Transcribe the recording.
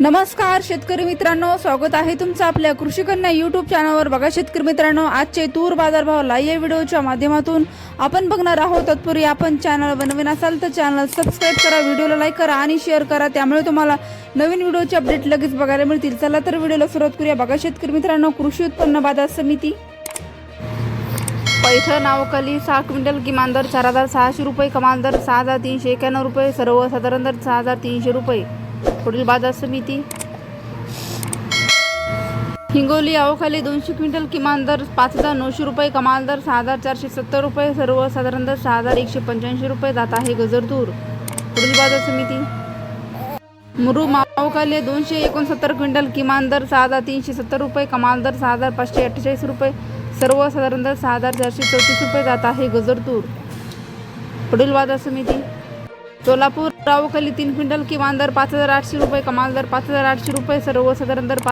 नमस्कार शेतकरी मित्रांनो. स्वागत आहे तुमचं आपल्या कृषी कन्या चॅनलवर बघा शेतकरी मित्रांनो आजचे तूर बाजारभाव लाईव्ह या व्हिडिओच्या माध्यमातून आपण बघणार आहोत. तत्पूर्वी आपण चॅनल बनवीन असाल तर चॅनल सबस्क्राईब करा व्हिडिओला लाईक करा आणि शेअर करा. त्यामुळे तुम्हाला नवीन व्हिडिओचे अपडेट लगेच बघायला मिळतील. चला तर व्हिडिओला सुरुवात करूया. बघा शेतकरी मित्रांनो कृषी उत्पन्न बाजार समिती. पैठण नावकली सहा क्विंटल किमान दर चार हजार सहाशे रुपये कमाल दर सहा हजार तीनशे एक्याण्णव रुपये सर्वसाधारण दर सहा हजार तीनशे रुपये. पुढील बाजार समिती. हिंगोली अवखाली दोनशे क्विंटल किमान दर पाच हजार नऊशे रुपये कमाल दर सहा हजार चारशे सत्तर रुपये सर्वसाधारण दर सहा हजार एकशे पंच्याऐंशी रुपये जात आहे गजरतूर पुढील बाजार समिती. मुरुम मावखाली दोनशे एकोणसत्तर क्विंटल किमान दर सहा हजार तीनशे सत्तर रुपये कमाल दर सहा हजार पाचशे अठ्ठेचाळीस रुपये सर्वसाधारण दर सहा हजार चारशे चौतीस रुपये जात आहे गजरतूर पुढील बाजार समिती. सोलापूर रावखाली तीन क्विंटल किमान दर पाच हजार आठशे रुपये कमाल दर पाच हजार आठशे रुपये सर्वसाधारण दर